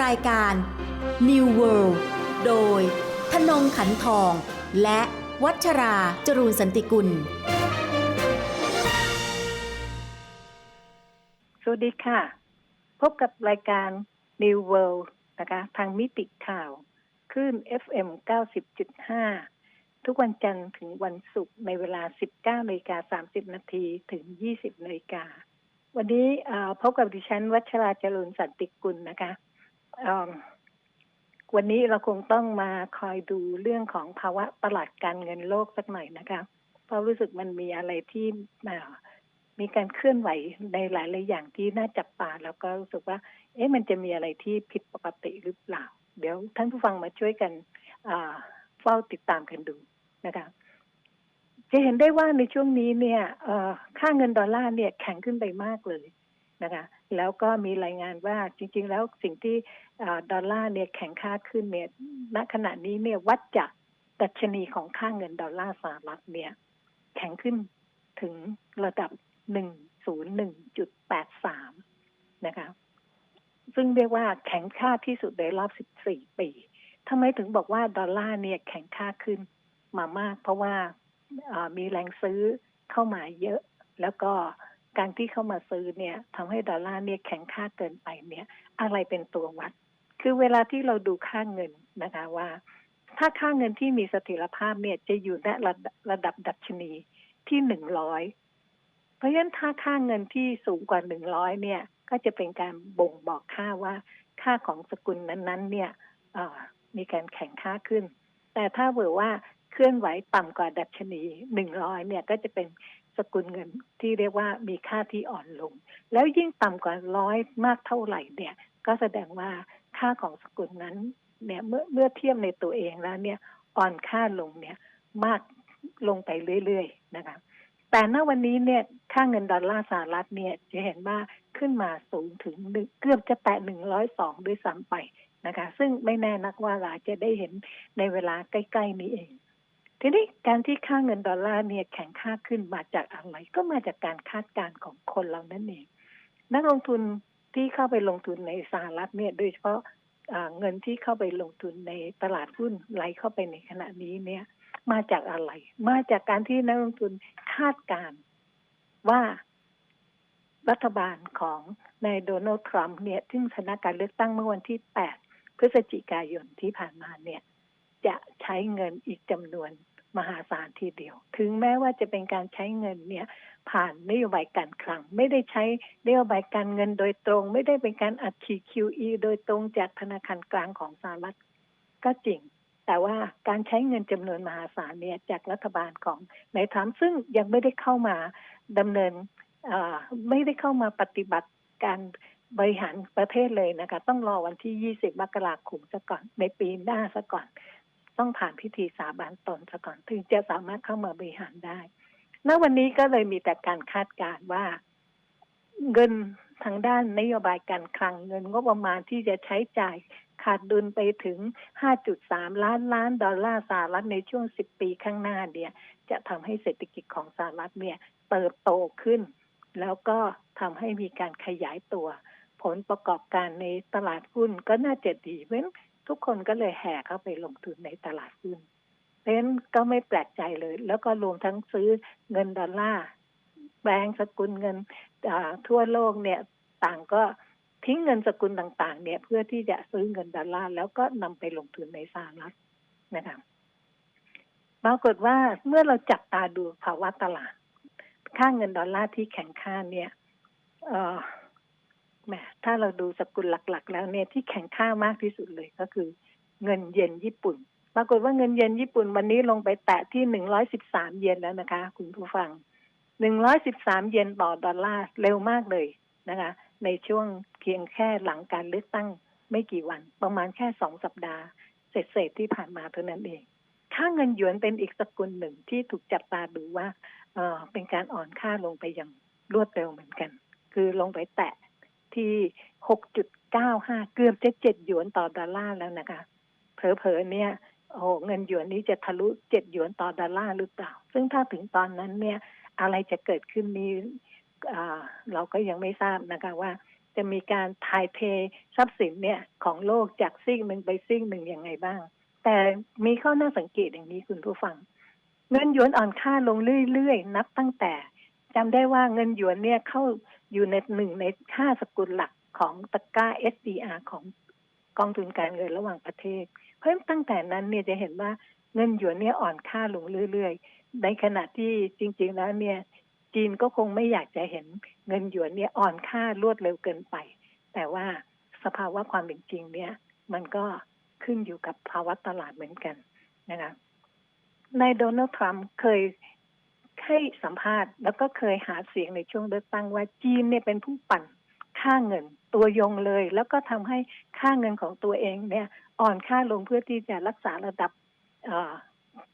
รายการ New World โดยธนงขันทอง และวัชราจรูนสันติกุล สวัสดีค่ะ พบกับรายการ New World นะคะ ทางมิติข่าวคลื่น FM 90.5 ทุกวันจันทร์ถึงวันศุกร์ในเวลา 19นาฬิกา30 นาทีถึง 20นาฬิกาวันนี้พบกับดิฉัน วัชราจรุนสันติกุลนะคะ วันนี้เราคงต้องมาคอยดูเรื่องของภาวะตลาดการเงินโลกสักหน่อยนะคะ เพราะรู้สึกมันมีอะไรที่มีการเคลื่อนไหวในหลายๆอย่างที่น่าจับตาแล้วก็รู้สึกว่า เอ๊ะมันจะมีอะไรที่ผิดปกติหรือเปล่า เดี๋ยวท่านผู้ฟังมาช่วยกันเฝ้าติดตามกันดูนะคะจะเห็นได้ว่าในช่วงนี้เนี่ยค่าเงินดอลลาร์เนี่ยแข็งขึ้นไปมากเลยนะคะ แล้วก็มีรายงานว่าจริง ๆ แล้วสิ่งที่ดอลลาร์เนี่ยแข็งค่าขึ้นเนี่ยณขณะนี้เนี่ยวัดจากดัชนีของค่าเงินดอลลาร์สหรัฐเนี่ยแข็งขึ้นถึงระดับ 101.83 นะคะ ซึ่งเรียกว่าแข็งค่าที่สุดในรอบ 14 ปีทำไมถึงบอกว่าดอลลาร์เนี่ยแข็งค่าขึ้นมามาก เพราะว่ามีแรงซื้อเข้ามาเยอะ แล้วก็ การที่เข้ามาซื้อเนี่ยทำให้ดอลลาร์เนี่ยแข็งค่าเกินไปเนี่ยอะไรเป็นตัววัด คือเวลาที่เราดูค่าเงินนะคะว่า ถ้าค่าเงินที่มีเสถียรภาพเนี่ยจะอยู่ในระระดับดัชนีที่หนึ่งร้อยเพราะฉะนั้นถ้าค่าเงินที่สูงกว่าหนึ่งร้อยเนี่ย ก็จะเป็นการบ่งบอกค่าว่าค่าของสกุลนั้นๆ เนี่ยมีการแข่งค่าขึ้น แต่ถ้าเบอว่าเคลื่อนไหวต่ำกว่าดัชนีหนึ่งร้อยเนี่ยก็จะเป็น สกุลเงินที่เรียกว่ามีค่าที่อ่อนลง แล้วยิ่งต่ำกว่าร้อยมากเท่าไหร่เนี่ย ก็แสดงว่าค่าของสกุลนั้นเนี่ยเมื่อเมื่อเทียบในตัวเองแล้วเนี่ยอ่อนค่าลงเนี่ยมากลงไปเรื่อยๆนะคะแต่ณวันนี้เนี่ยค่าเงินดอลลาร์สหรัฐเนี่ยจะเห็นว่าขึ้นมาสูงถึงเกือบจะแตะหนึ่งร้อยสองด้วยซ้ำไปนะคะ ซึ่งไม่แน่นักว่าเราจะได้เห็นในเวลาใกล้ ๆ นี้เอง ทีนี้การที่ค่าเงินดอลลาร์เนี่ยแข็งค่าขึ้นมาจากอะไรก็มาจากการคาดการณ์ของคนเรานั่นเอง นักลงทุนที่เข้าไปลงทุนในสหรัฐเนี่ยโดยเฉพาะเงินที่เข้าไปลงทุนในตลาดหุ้นไหลเข้าไปในขณะนี้เนี่ยมาจากอะไร มาจากการที่นักลงทุนคาดการณ์ว่ารัฐบาลของนายโดนัลด์ทรัมป์เนี่ย ซึ่งชนะการเลือกตั้งเมื่อวันที่ 8 พฤศจิกายนที่ผ่านมาเนี่ย จะใช้เงินอีกจำนวนมหาศาลทีเดียว ถึงแม้ว่าจะเป็นการใช้เงินเนี่ยผ่านนโยบายการคลัง ไม่ได้ใช้นโยบายการเงินโดยตรง ไม่ได้เป็นการอัดฉีด QE โดยตรงจากธนาคารกลางของสหรัฐก็จริง แต่ว่าการใช้เงินจำนวนมหาศาลเนี่ยจากรัฐบาลของนายทรัมป์ซึ่งยังไม่ได้เข้ามาดำเนินไม่ได้เข้ามาปฏิบัติการบริหารประเทศเลยนะคะ ต้องรอวันที่ 20 มกราคมซะก่อน ในปีหน้าซะก่อน ต้องผ่านพิธีสาบานตนซะก่อนถึงจะสามารถเข้ามาบริหารได้ ณ วันนี้ก็เลยมีแต่การคาดการณ์ว่า เงินทางด้านนโยบายการคลังเงินงบประมาณที่จะใช้จ่ายขาดดุลไปถึง 5.3 ล้านล้านดอลลาร์สหรัฐในช่วง 10 ปีข้างหน้าเนี่ย จะทำให้เศรษฐกิจของสหรัฐเนี่ยเติบโตขึ้น แล้วก็ทำให้มีการขยายตัว ผลประกอบการในตลาดหุ้นก็น่าจะดีเพราะฉะนั้น ทุกคนก็เลยแห่เข้าไปลงทุนในตลาดหุ้นเพราะฉะนั้นก็ไม่แปลกใจเลย แล้วก็รวมทั้งซื้อเงินดอลลาร์แบงก์สกุลเงินทั่วโลกเนี่ยต่างก็ทิ้งเงินสกุลต่าง ๆ เนี่ย เพื่อที่จะซื้อเงินดอลลาร์แล้วก็นำไปลงทุนในสหรัฐนะคะปรากฏว่าเมื่อเราจับตาดูภาวะตลาด ค่าเงินดอลลาร์ที่แข็งค่าเนี่ย เออ แหมถ้าเราดูสกุลหลัก ๆ แล้วเนี่ยที่แข็งค่ามากที่สุดเลยก็คือ เงินเยนญี่ปุ่น ปรากฏว่าเงินเยนญี่ปุ่นวันนี้ลงไปแตะที่หนึ่งร้อยสิบสามเยนแล้วนะคะ คุณผู้ฟังหนึ่งร้อยสิบสามเยนต่อดอลลาร์เร็วมากเลยนะคะ ในช่วงเพียงแค่หลังการเลือกตั้งไม่กี่วัน ประมาณแค่สองสัปดาห์เศษๆที่ผ่านมาเท่านั้นเองค่าเงินหยวนเป็นอีกสกุลหนึ่งที่ถูกจับตาดูว่าเออเป็นการอ่อนค่าลงไปอย่างรวดเร็วเหมือนกัน คือลงไปแตะ ที่ 6.95 เกือบจะเจ็ดหยวนต่อดอลลาร์แล้วนะคะ เผลอๆเนี่ยโอ้เงินหยวนนี้จะทะลุเจ็ดหยวนต่อดอลลาร์หรือเปล่า ซึ่งถ้าถึงตอนนั้นเนี่ยอะไรจะเกิดขึ้นนี้อ่าเราก็ยังไม่ทราบนะคะว่า จะมีการถ่ายเททรัพย์สินเนี่ยของโลกจากซีกหนึ่งไปซีกหนึ่งยังไงบ้าง แต่มีข้อน่าสังเกตอย่างนี้คุณผู้ฟัง เงินหยวนอ่อนค่าลงเรื่อยๆ นับตั้งแต่จำได้ว่าเงินหยวนเนี่ยเข้า อยู่ในหนึ่งในห้าสกุลหลักของตะกร้า SDR ของกองทุนการเงินระหว่างประเทศ เพราะฉะนั้นตั้งแต่นั้นเนี่ยจะเห็นว่าเงินหยวนเนี่ยอ่อนค่าลงเรื่อยๆ ในขณะที่จริง ๆ แล้วเนี่ยจีนก็คงไม่อยากจะเห็นเงินหยวนเนี่ยอ่อนค่ารวดเร็วเกินไป แต่ว่าสภาวะความเป็นจริงเนี่ย มันก็ขึ้นอยู่กับภาวะตลาดเหมือนกันนะคะนายโดนัลด์ทรัมป์เคย ให้สัมภาษณ์ แล้วก็เคยหาเสียงในช่วงเลือกตั้งว่าจีนเนี่ยเป็นผู้ปั่นค่าเงินตัวยงเลย แล้วก็ทำให้ค่าเงินของตัวเองเนี่ย อ่อนค่าลงเพื่อที่จะรักษาระดับ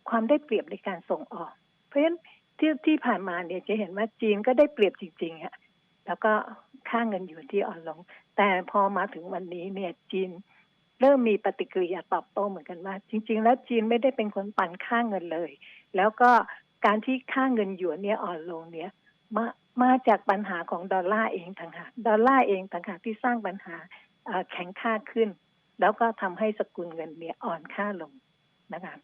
ความได้เปรียบในการส่งออก เพราะฉะนั้นที่ที่ผ่านมาเนี่ยจะเห็นว่าจีนก็ได้เปรียบจริงๆอะแล้วก็ค่าเงินอยู่ที่อ่อนลง แต่พอมาถึงวันนี้เนี่ยจีนเริ่มมีปฏิกิริยาตอบโต้เหมือนกันว่า จริง ๆ แล้วจีนไม่ได้เป็นคนปั่นค่าเงินเลย แล้วก็ การที่ค่าเงินหยวนเนี่ยอ่อนลงเนี่ยมามาจากปัญหาของดอลลาร์เองต่างหากดอลลาร์เองต่างหากที่สร้างปัญหาแข็งค่าขึ้น แล้วก็ทำให้สกุลเงินเนี่ยอ่อนค่าลงนะคะ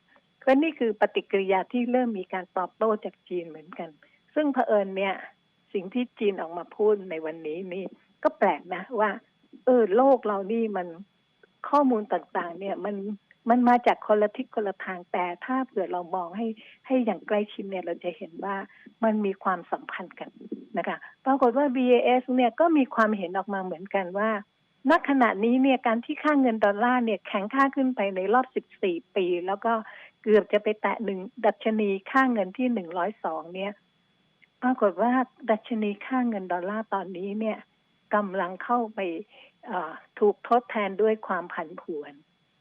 ก็นี่คือปฏิกิริยาที่เริ่มมีการตอบโต้จากจีนเหมือนกัน ซึ่งเผอิญเนี่ย สิ่งที่จีนออกมาพูดในวันนี้นี่ก็แปลกนะว่า เออโลกเรานี่มันข้อมูลต่างๆ เนี่ยมัน มันมาจากคนละทิศคนละทางแต่ถ้าเผื่อเรามองให้ให้อย่างใกล้ชิดเนี่ยเราจะเห็นว่ามันมีความสัมพันธ์กันนะคะปรากฏว่า BAS เนี่ยก็มีความเห็นออกมาเหมือนกันว่าณขณะนี้เนี่ยการที่ค่าเงินดอลลาร์เนี่ยแข็งค่าขึ้นไปในรอบ 14 ปี แล้วก็เกือบจะไปแตะหนึ่งดัชนีค่าเงินที่ 102 เนี่ย ปรากฏว่าดัชนีค่าเงินดอลลาร์ตอนนี้เนี่ยกำลังเข้าไปถูกทดแทนด้วยความผันผวน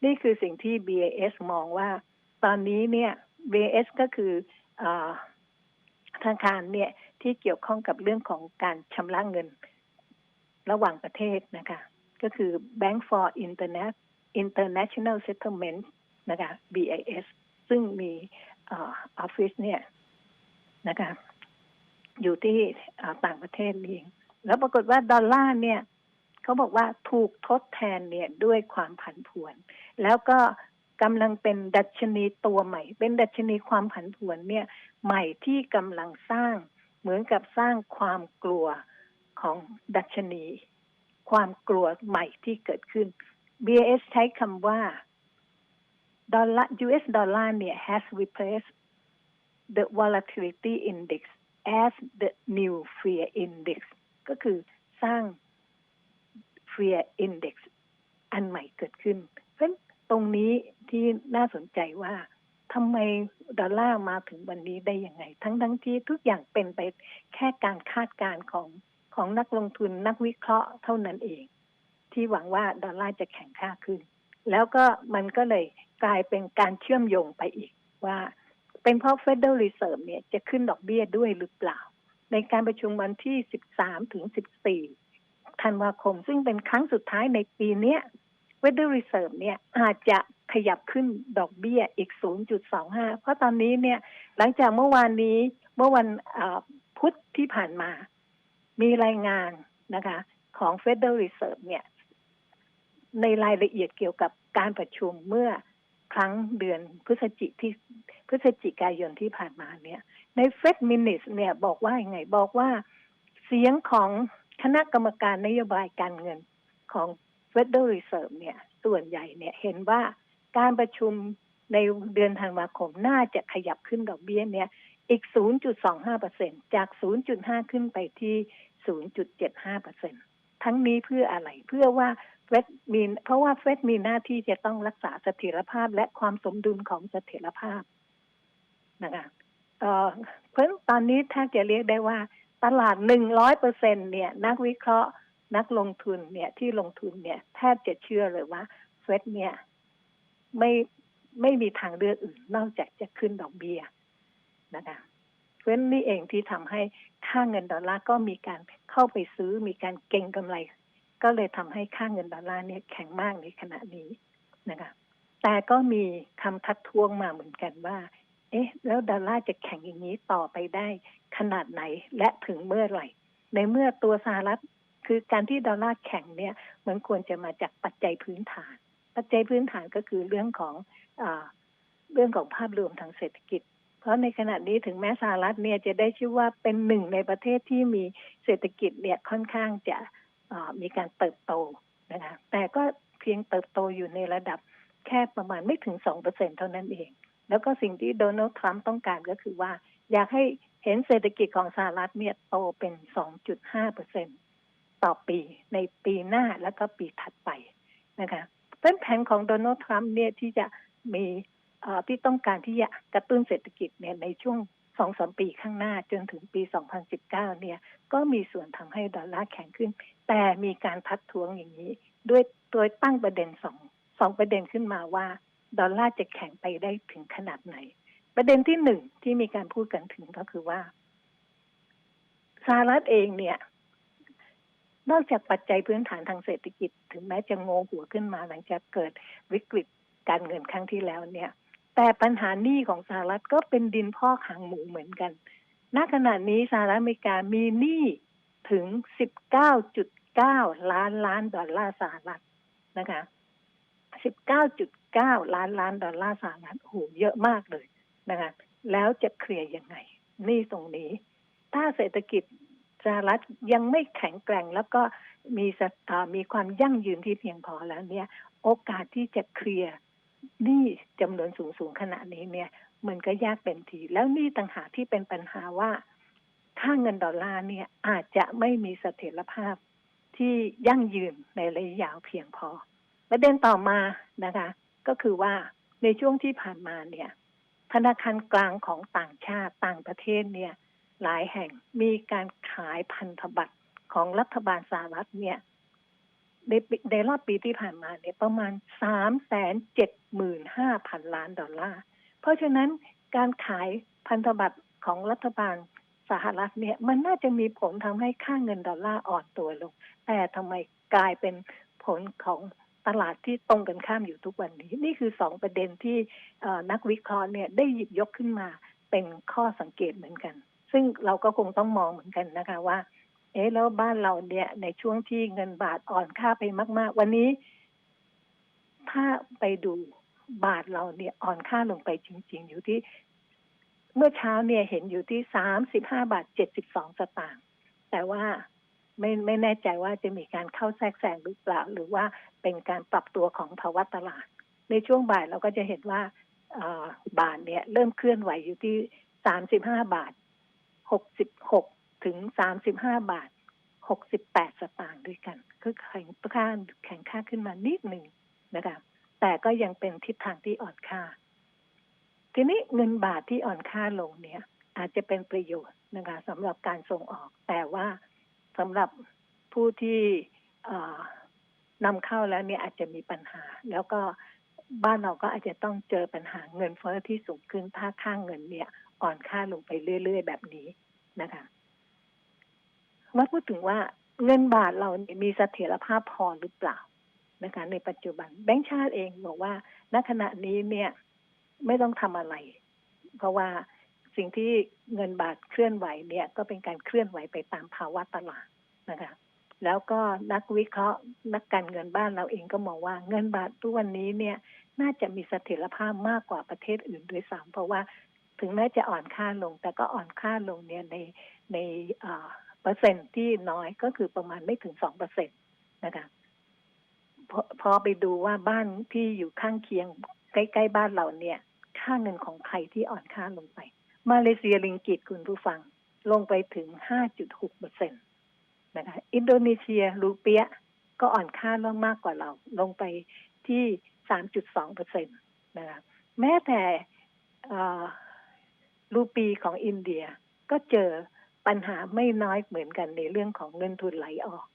นี่คือสิ่งที่ BAS มองว่า ตอนนี้เนี่ย BAS ก็คืออธนาคารเนี่ยที่เกี่ยวข้องกับเรื่องของการชำระเงินระหว่างประเทศนะคะ ก็คือ Bank for Internet International Settlement นะคะ BIS ซึ่งมีออฟฟิศเนี่ยนะคะ อยู่ที่ต่างประเทศเอง แล้วปรากฏว่าดอลลาร์เนี่ย เขาบอกว่าถูกทดแทนเนี่ยด้วยความผันผวน แล้วก็กำลังเป็นดัชนีตัวใหม่ เป็นดัชนีความผันผวนเนี่ยใหม่ที่กำลังสร้างเหมือนกับสร้างความกลัวของดัชนี ความกลัวใหม่ที่เกิดขึ้น BAS ใช้คำว่าดอลลาร์ US ดอลลาร์เนี่ย has replaced the volatility index as the new fear index ก็คือสร้าง fear index อันใหม่เกิดขึ้น เพราะตรงนี้ที่น่าสนใจว่าทำไมดอลลาร์มาถึงวันนี้ได้ยังไง ทั้งทั้งที่ทุกอย่างเป็นไปแค่การคาดการณ์ของของนักลงทุนนักวิเคราะห์เท่านั้นเอง ที่หวังว่าดอลลาร์จะแข็งค่าขึ้น แล้วก็มันก็เลยกลายเป็นการเชื่อมโยงไปอีกว่า เป็นเพราะ Federal Reserve เนี่ยจะขึ้นดอกเบี้ยด้วยหรือเปล่า ในการประชุมวันที่ 13 ถึง 14 ธันวาคม ซึ่งเป็นครั้งสุดท้ายในปีนี้ Federal Reserve เนี่ยอาจจะขยับขึ้นดอกเบี้ยอีก 0.25 เพราะตอนนี้เนี่ยหลังจากเมื่อวานนี้เมื่อวันพุธที่ผ่านมา มีรายงานนะคะ ของ Federal Reserve เนี่ย ในรายละเอียดเกี่ยวกับการประชุมเมื่อครั้งเดือนพฤศจิที่พฤศจิกายนที่ผ่านมาเนี่ย ในเฟดมินิสเนี่ยบอกว่าอย่างไงบอกว่าเสียงของ คณะกรรมการนโยบายการเงินของ Federal Reserve เนี่ย ส่วนใหญ่เนี่ยเห็นว่าการประชุมในเดือนธันวาคมน่าจะขยับขึ้นดอกเบี้ยเนี่ย อีก 0.25%จาก 0.5 ขึ้นไปที่ 0.75%ทั้งนี้เพื่ออะไรเพื่อว่าเฟดมีเพราะว่าเฟดมีหน้าที่จะต้องรักษาเสถียรภาพและความสมดุลของเสถียรภาพนะคะเเพราะตอนนี้ถ้าจะเรียกได้ว่า ตลาดหนึ่งร้อยเปอร์เซ็นเนี่ยนักวิเคราะห์นักลงทุนเนี่ยที่ลงทุนเนี่ยแทบจะเชื่อเลยว่าเฟดเนี่ยไม่ไม่มีทางเลือกอื่นนอกจากจะขึ้นดอกเบี้ยนะคะเพราะนี่เองที่ทำให้ค่าเงินดอลลาร์ก็มีการเข้าไปซื้อมีการเก็งกำไร ก็เลยทำให้ค่าเงินดอลลาร์เนี่ยแข็งมากในขณะนี้นะคะแต่ก็มีคำทักท้วงมาเหมือนกันว่า เอ๊ะ แล้วดอลลาร์จะแข็งอย่างนี้ต่อไปได้ขนาดไหนและถึงเมื่อไหร่ ในเมื่อตัวสหรัฐคือการที่ดอลลาร์แข็งเนี่ยมันควรจะมาจากปัจจัยพื้นฐาน ปัจจัยพื้นฐานก็คือเรื่องของอเรื่องของภาพรวมทางเศรษฐกิจ เพราะในขณะนี้ถึงแม้สหรัฐเนี่ยจะได้ชื่อว่าเป็นหนึ่งในประเทศที่มีเศรษฐกิจเนี่ยค่อนข้างจะมีการเติบโตนะคะแต่ก็เพียงเติบโตอยู่ในระดับแค่ประมาณไม่ถึงสองเปอร์เซ็นเท่านั้นเอง แล้วก็สิ่งที่โดนัลด์ทรัมป์ต้องการก็คือว่า อยากให้เห็นเศรษฐกิจของสหรัฐเนี่ยโตเป็น 2.5เปอร์เซ็นต่อปีในปีหน้าแล้วก็ปีถัดไปนะคะเป็นแผนของโดนัลด์ทรัมป์เนี่ยที่จะมีที่ต้องการที่จะกระตุ้นเศรษฐกิจเนี่ยในช่วงสองสมปีข้างหน้าจนถึงปี 2019 เนี่ย ก็มีส่วนทำให้ดอลลาร์แข็งขึ้น แต่มีการทัดท้วงอย่างนี้ ด้วยโดยตั้งประเด็นสองสองประเด็นขึ้นมาว่า ดอลลาร์จะแข็งไปได้ถึงขนาดไหน ประเด็นที่หนึ่งที่มีการพูดกันถึงก็คือว่าสหรัฐเองเนี่ย นอกจากปัจจัยพื้นฐานทางเศรษฐกิจ ถึงแม้จะงงหัวขึ้นมาหลังจากเกิดวิกฤตการเงินครั้งที่แล้วเนี่ย แต่ปัญหาหนี้ของสหรัฐก็เป็นดินพอกหางหมูเหมือนกัน ณ ขณะนี้สหรัฐอเมริกามีหนี้ถึง 19.9 ล้านล้านดอลลาร์สหรัฐนะคะ 19.9 ล้านล้านดอลลาร์สหรัฐโอ้โหเยอะมากเลยนะคะแล้วจะเคลียร์ยังไง นี้ตรงนี้ ถ้าเศรษฐกิจสหรัฐยังไม่แข็งแกร่งแล้วก็มีมีความยั่งยืนที่เพียงพอแล้วเนี่ย โอกาสที่จะเคลียร์นี้จำนวนสูงสูงขนาดนี้เนี่ย มันก็ยากเต็มที แล้วนี่ต่างหากที่เป็นปัญหาว่าค่าเงินดอลลาร์เนี่ยอาจจะไม่มีเสถียรภาพที่ยั่งยืนในระยะยาวเพียงพอ ประเด็นต่อมานะคะ ก็คือว่าในช่วงที่ผ่านมาเนี่ย ธนาคารกลางของต่างชาติต่างประเทศเนี่ย หลายแห่งมีการขายพันธบัตรของรัฐบาลสหรัฐเนี่ยในในรอบปีที่ผ่านมาเนี่ยประมาณสามแสนเจ็ดหมื่นห้าพันล้านดอลลาร์ เพราะฉะนั้นการขายพันธบัตรของรัฐบาลสหรัฐเนี่ยมันน่าจะมีผลทำให้ค่าเงินดอลลาร์อ่อนตัวลง แต่ทำไมกลายเป็นผลของ ตลาดที่ตรงกันข้ามอยู่ทุกวันนี้ นี่คือสองประเด็นที่นักวิเคราะห์เนี่ยได้หยิบยกขึ้นมาเป็นข้อสังเกตเหมือนกัน ซึ่งเราก็คงต้องมองเหมือนกันนะคะว่า เอ๊ะแล้วบ้านเราเนี่ย ในช่วงที่เงินบาทอ่อนค่าไปมาก ๆ วันนี้ ถ้าไปดูบาทเราเนี่ยอ่อนค่าลงไปจริง ๆ อยู่ที่ เมื่อเช้าเนี่ยเห็นอยู่ที่สามสิบห้าบาทเจ็ดสิบสองสตางค์แต่ว่า ไม่ไม่แน่ใจว่าจะมีการเข้าแทรกแซงหรือเปล่า หรือว่าเป็นการปรับตัวของภาวะตลาด ในช่วงบ่ายเราก็จะเห็นว่าบาทเนี่ยเริ่มเคลื่อนไหวอยู่ที่สามสิบห้าบาทหกสิบหกถึงสามสิบห้าบาทหกสิบแปดสตางค์ด้วยกัน คือแข็งค่าแข็งค่าขึ้นมานิดหนึ่งนะคะแต่ก็ยังเป็นทิศทางที่อ่อนค่า ทีนี้เงินบาทที่อ่อนค่าลงเนี่ย อาจจะเป็นประโยชน์นะคะสำหรับการส่งออก แต่ว่า สำหรับผู้ที่นำเข้าแล้วเนี่ยอาจจะมีปัญหา แล้วก็บ้านเราก็อาจจะต้องเจอปัญหาเงินเฟ้อที่สูงขึ้นถ้าค่างเงินเนี่ย อ่อนค่าลงไปเรื่อย ๆ แบบนี้นะคะมาพูดถึงว่าเงินบาทเราเนี่ยมีเสถียรภาพพอหรือเปล่านะคะ ในปัจจุบันแบงค์ชาติเองบอกว่าณขณะนี้เนี่ย ไม่ต้องทำอะไร เพราะว่า สิ่งที่เงินบาทเคลื่อนไหวเนี่ยก็เป็นการเคลื่อนไหวไปตามภาวะตลาดนะคะแล้วก็นักวิเคราะห์นักการเงินบ้านเราเองก็มองว่าเงินบาททุกวันนี้เนี่ยน่าจะมีเสถียรภาพมากกว่าประเทศอื่นด้วยซ้ำเพราะว่าถึงแม้จะอ่อนค่าลง แต่ก็อ่อนค่าลงเนี่ยในในเปอร์เซ็นต์ที่น้อยก็คือประมาณไม่ถึงสองเปอร์เซ็นตนะคะพพอไปดูว่าบ้านที่อยู่ข้างเคียงใกล้ ๆ บ้านเราเนี่ย ค่าเงินของใครที่อ่อนค่าลงไป มาเลเซียลิงกิตคุณผู้ฟังลงไปถึงห้าจุดหกเปอร์เซ็นตนะคะ อินโดนีเซียรูเปียก็อ่อนค่าลงมากกว่าเรา ลงไปที่สามจุดสองเปอร์เซ็นตนะคะ แม้แต่รูปีของอินเดียก็เจอปัญหาไม่น้อยเหมือนกันในเรื่องของเงินทุนไหลออก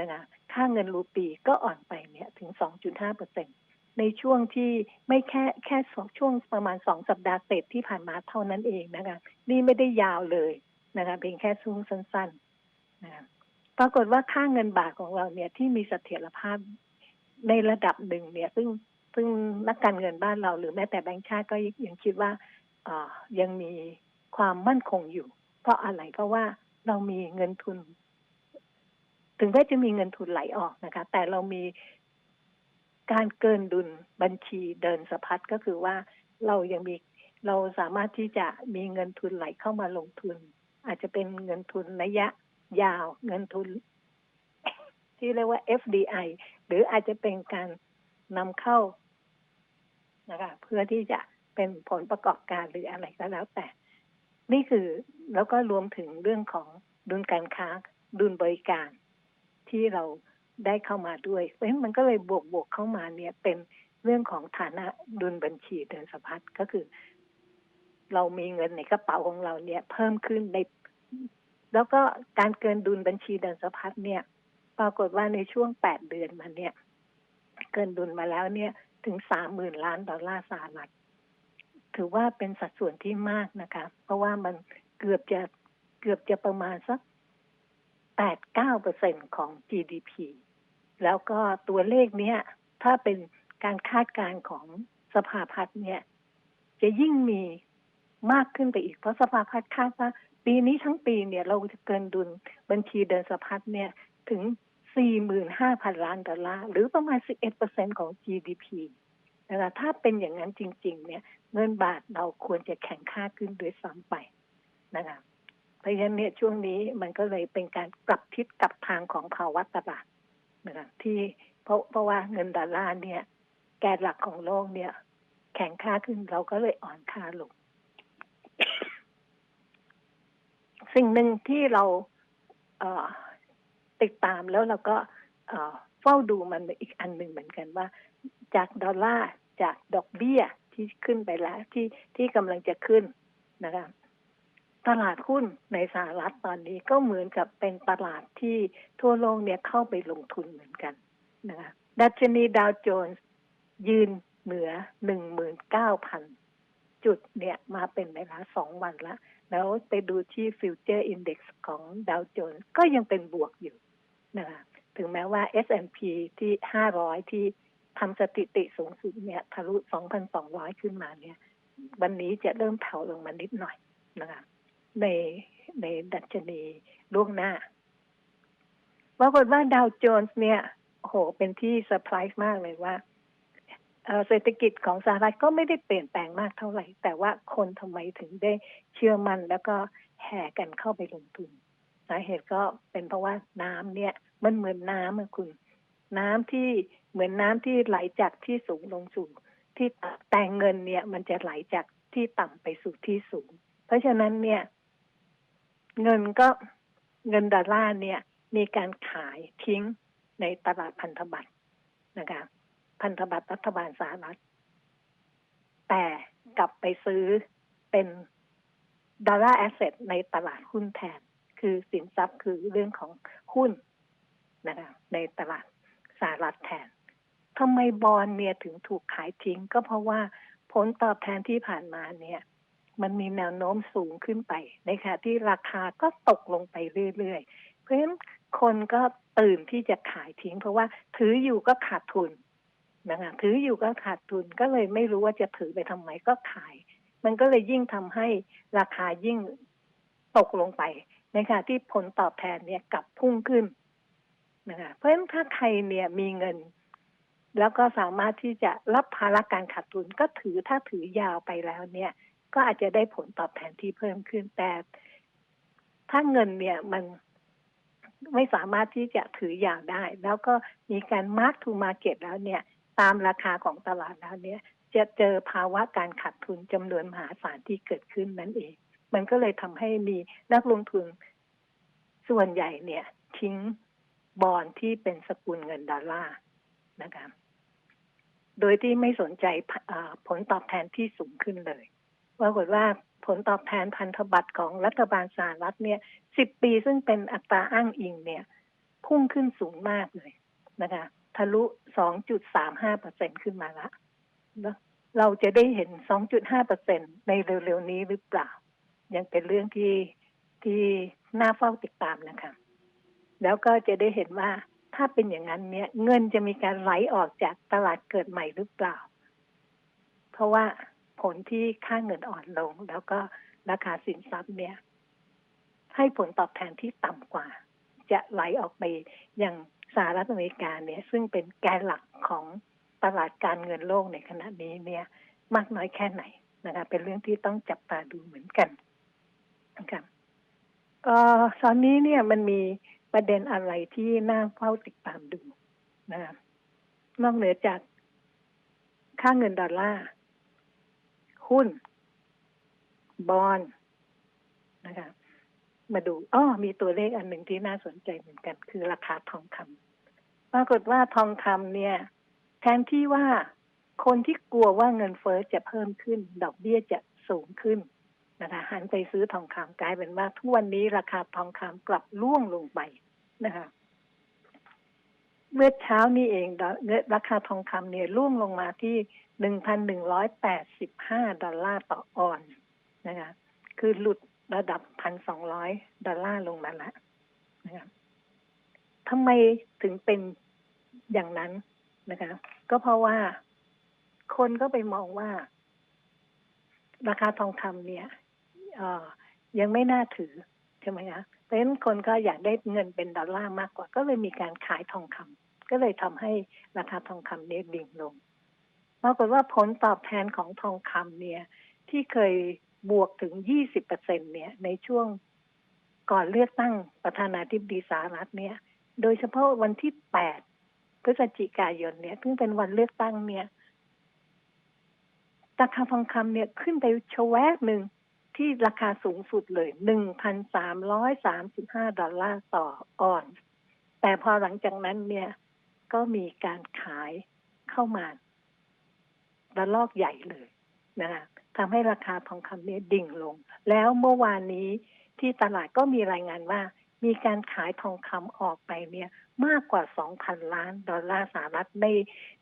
นะคะ ค่าเงินรูปีก็อ่อนไปเนี่ยถึง 2.5เปอร์เซ็นต์ ในช่วงที่ไม่แค่แค่สองช่วงประมาณสองสัปดาห์เศษที่ผ่านมาเท่านั้นเองนะคะนี่ไม่ได้ยาวเลยนะคะเพียงแค่ช่วงสั้นๆนะคะปรากฏว่าค่าเงินบาทของเราเนี่ยที่มีเสถียรภาพในระดับหนึ่งเนี่ย ซึ่งซึ่งนักการเงินบ้านเราหรือแม้แต่แบงก์ชาติก็ยังคิดว่าอ่ายังมีความมั่นคงอยู่ เพราะอะไรเพราะว่าเรามีเงินทุน ถึงแม้จะมีเงินทุนไหลออกนะคะ แต่เรามี การเกินดุลบัญชีเดินสะพัดก็คือว่าเรายังมีเราสามารถที่จะมีเงินทุนไหลเข้ามาลงทุน อาจจะเป็นเงินทุนระยะยาวเงินทุน ที่เรียกว่า FDI หรืออาจจะเป็นการนำเข้านะคะเพื่อที่จะเป็นผลประกอบการหรืออะไรก็แล้วแต่ นี่คือแล้วก็รวมถึงเรื่องของดุลการค้าดุลบริการที่เรา ได้เข้ามาด้วย เพราะฉะนั้นมันก็เลยบวกบวกเข้ามาเนี่ยเป็นเรื่องของฐานะดุลบัญชีเดินสะพัดก็คือ เรามีเงินในกระเป๋าของเราเนี่ย เพิ่มขึ้นใน แล้วก็การเกินดุลบัญชีเดินสะพัดเนี่ย ปรากฏว่าในช่วงแปดเดือนมาเนี่ย เกินดุลมาแล้วเนี่ย ถึงสามหมื่นล้านดอลลาร์สหรัฐถือว่าเป็นสัดส่วนที่มากนะคะ เพราะว่ามันเกือบจะเกือบจะประมาณสักแปดเก้าเปอร์เซ็นของ GDP แล้วก็ตัวเลขเนี้ยถ้าเป็นการคาดการณ์ของสภาพัฒน์เนี่ย จะยิ่งมีมากขึ้นไปอีก เพราะสภาพัฒน์คาดว่า ปีนี้ทั้งปีเนี่ย เราจะเกินดุลบัญชีเดินสะพัดเนี่ยถึง 45,000 ล้านดอลลาร์หรือประมาณ 11%ของ GDP นะคะถ้าเป็นอย่างนั้นจริง ๆ เนี่ย เงินบาทเราควรจะแข็งค่าขึ้นด้วยซ้ำไปนะคะเพราะฉะนั้นเนี่ยช่วงนี้มันก็เลยเป็นการกลับทิศกลับทางของภาวะตลาด นะคะที่เพราะเพราะว่าเงินดอลลาร์เนี่ย แกนหลักของโลกเนี่ย แข็งค่าขึ้นเราก็เลยอ่อนค่าลง สิ่งหนึ่งที่เราเติดตามแล้วเราก็เฝ้าดูมันอีกอันหนึ่งเหมือนกันว่า จากดอลลาร์จากดอกเบี้ยที่ขึ้นไปแล้วที่ที่กำลังจะขึ้นนะคะ ตลาดหุ้นในสหรัฐตอนนี้ก็เหมือนกับเป็นตลาดที่ทั่วโลกเนี่ยเข้าไปลงทุนเหมือนกันนะคะดัชนีดาวโจนส์ยืนเหนือหนึ่งหมื่นเก้าพันจุดเนี่ยมาเป็นเวลาสองวันละ แล้วไปดูที่ฟิวเจอร์อินดี x ของดาวโจนส์ก็ยังเป็นบวกอยู่นะคะถึงแม้ว่า S&P ที่500ที่ทำสถิติสูงสุดเนี่ยทะลุ2,200ขึ้นมาเนี่ย วันนี้จะเริ่มแผ่วลงมานิดหน่อยนะคะ ในในดัชนีล่วงหน้าปรากฏว่าดาวโจนส์เนี่ยโหเป็นที่เซอร์ไพรส์มากเลยว่าเศรษฐกิจของสหรัฐก็ไม่ได้เปลี่ยนแปลงมากเท่าไหร่ แต่ว่าคนทำไมถึงได้เชื่อมันแล้วก็แห่กันเข้าไปลงทุนสาเหตุก็เป็นเพราะว่าน้ำเนี่ย มันเหมือนน้ำคุณ น้ำที่เหมือนน้ำที่ไหลจากที่สูงลงสู่ ที่แต่เงินเนี่ย มันจะไหลจากที่ต่ำไปสู่ที่สูง เพราะฉะนั้นเนี่ย เงินก็เงินดอลลาร์เนี่ย มีการขายทิ้งในตลาดพันธบัตรนะคะพันธบัตรรัฐบาลสหรัฐ แต่กลับไปซื้อเป็นดอลลาร์แอสเซทในตลาดหุ้นแทน คือสินทรัพย์คือเรื่องของหุ้นนะคะในตลาดสหรัฐแทนทำไมบอลเนี่ยถึงถูกขายทิ้ง ก็เพราะว่าผลตอบแทนที่ผ่านมาเนี่ย มันมีแนวโน้มสูงขึ้นไปนขณะที่ราคาก็ตกลงไปเรื่อยๆ เพราะฉะนั้นคนก็ตื่นที่จะขายทิ้ง เพราะว่าถืออยู่ก็ขาดทุนนะคะถืออยู่ก็ขาดทุนก็เลยไม่รู้ว่าจะถือไปทำไมก็ขาย มันก็เลยยิ่งทำให้ราคายิ่งตกลงไปนขณะที่ผลตอบแทนเนี่ยกลับพุ่งขึ้นนะคะเพราะฉะนั้นถ้าใครเนี่ยมีเงิน แล้วก็สามารถที่จะรับภาระการขาดทุนก็ถือถ้าถือยาวไปแล้วเนี่ย ก็อาจจะได้ผลตอบแทนที่เพิ่มขึ้นแต่ถ้าเงินเนี่ยมันไม่สามารถที่จะถืออย่าวได้ แล้วก็มีการมาร์กทูมาเก็ตแล้วเนี่ย ตามราคาของตลาดแล้วเนี่ย จะเจอภาวะการขาดทุนจำนวนมหาศาลที่เกิดขึ้นนั่นเอง มันก็เลยทำให้มีนักลงทุนส่วนใหญ่เนี่ย ทิ้งบอลที่เป็นสกุลเงินดอลลาร์นะคะโดยที่ไม่สนใจผลตอบแทนที่สูงขึ้นเลย ปรากฏว่าผลตอบแทนพันธบัตรของรัฐบาลสหรัฐเนี่ยสิบปีซึ่งเป็นอัตราอ้างอิงเนี่ย พุ่งขึ้นสูงมากเลยนะคะทะลุ2.35เปอร์เซ็นขึ้นมาละเราจะได้เห็น2.5เปอร์เซ็นในเร็วๆนี้หรือเปล่า ยังเป็นเรื่องที่ที่น่าเฝ้าติดตามนะคะ แล้วก็จะได้เห็นว่าถ้าเป็นอย่างนั้นเนี่ย เงินจะมีการไหลออกจากตลาดเกิดใหม่หรือเปล่า เพราะว่า ผลที่ค่าเงินอ่อนลง แล้วก็ราคาสินทรัพย์เนี่ย ให้ผลตอบแทนที่ต่ำกว่า จะไหลออกไปอย่างสหรัฐอเมริกาเนี่ย ซึ่งเป็นแกนหลักของตลาดการเงินโลกในขณะนี้เนี่ย มากน้อยแค่ไหนนะคะเป็นเรื่องที่ต้องจับตาดูเหมือนกันนะคะเอ่อตอนนี้เนี่ยมันมีประเด็นอะไรที่น่าเฝ้าติดตามดูนะคะนอกเหนือจากค่าเงินดอลลาร์ หุ้น บอลนะคะมาดูอ้อมีตัวเลขอันหนึ่งที่น่าสนใจเหมือนกัน คือราคาทองคำปรากฏว่าทองคำเนี่ย แทนที่ว่าคนที่กลัวว่าเงินเฟ้อจะเพิ่มขึ้น ดอกเบี้ยจะสูงขึ้นนะคะหันไปซื้อทองคำกลายเป็นว่าทุกวันนี้ราคาทองคำกลับร่วงลงไปนะคะ เมื่อเช้านี้เองดอเงราคาทองคำเนี่ยร่วงลงมาที่หนึ่งพันหนึ่งร้อยแปดสิบห้าดอลลาร์ต่อออนนะคะคือหลุดระดับพันสองร้อยดอลลาร์ลงมาแล้วนะคะทำไมถึงเป็นอย่างนั้นนะคะ ก็เพราะว่าคนก็ไปมองว่า ราคาทองคำเนี่ยยังไม่น่าถือใช่ไหมคะ เพราะฉะนั้นคนก็อยากได้เงินเป็นดอลลาร์มากกว่า ก็เลยมีการขายทองคำก็เลยทำให้ราคาทองคำเนี่ยดิ่งลงปรากฏว่าผลตอบแทนของทองคำเนี่ย ที่เคยบวกถึง 20เปอร์เซ็นเนี่ย ในช่วงก่อนเลือกตั้งประธานาธิบดีสหรัฐเนี่ย โดยเฉพาะวันที่ 8 พฤศจิกายนเนี่ย ซึ่งเป็นวันเลือกตั้งเนี่ย ราคาทองคำเนี่ยขึ้นไปชะแวกหนึ่ง ที่ราคาสูงสุดเลย 1,335 ดอลลาร์ต่อออน แต่พอหลังจากนั้นเนี่ย ก็มีการขายเข้ามาระลอกใหญ่เลยนะคะทำให้ราคาทองคำเนี่ยดิ่งลง แล้วเมื่อวานนี้ที่ตลาดก็มีรายงานว่า มีการขายทองคำออกไปเนี่ยมากกว่า 2,000 ล้านดอลลาร์สหรัฐใน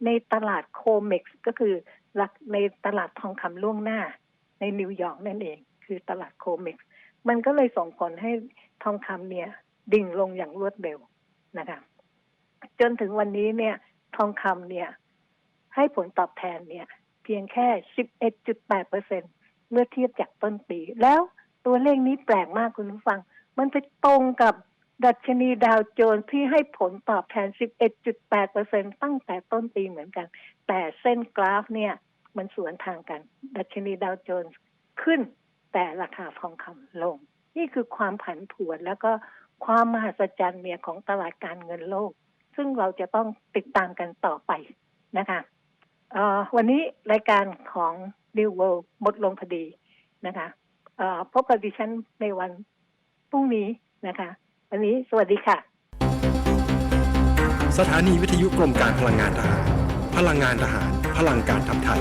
ในตลาดโคเม็กซ์ก็คือในตลาดทองคำล่วงหน้าในนิวยอร์กนั่นเอง คือตลาดโคเม็กซ์มันก็เลยส่งผลให้ทองคำเนี่ย ดิ่งลงอย่างรวดเร็วนะคะจนถึงวันนี้เนี่ย ทองคำเนี่ย ให้ผลตอบแทนเนี่ย เพียงแค่ 11.8เปอร์เซ็นเมื่อเทียบจากต้นปี แล้วตัวเลขนี้แปลกมากคุณผู้ฟัง มันไปตรงกับดัชนีดาวโจนส์ที่ให้ผลตอบแทน 11.8เปอร์เซ็นตั้งแต่ต้นปีเหมือนกัน แต่เส้นกราฟเนี่ย มันสวนทางกัน ดัชนีดาวโจนส์ขึ้น แต่ราคาทองคำลง นี่คือความผันผวนแล้วก็ความมหัศจรรย์เนี่ยของตลาดการเงินโลก ซึ่งเราจะต้องติดตามกันต่อไปนะคะวันนี้รายการของ New World หมดลงพอดีนะคะพบกับดิฉันในวันพรุ่งนี้นะคะ วันนี้สวัสดีค่ะ สถานีวิทยุกรมการพลังงานทหาร พลังงานทหาร พลังการทำไทย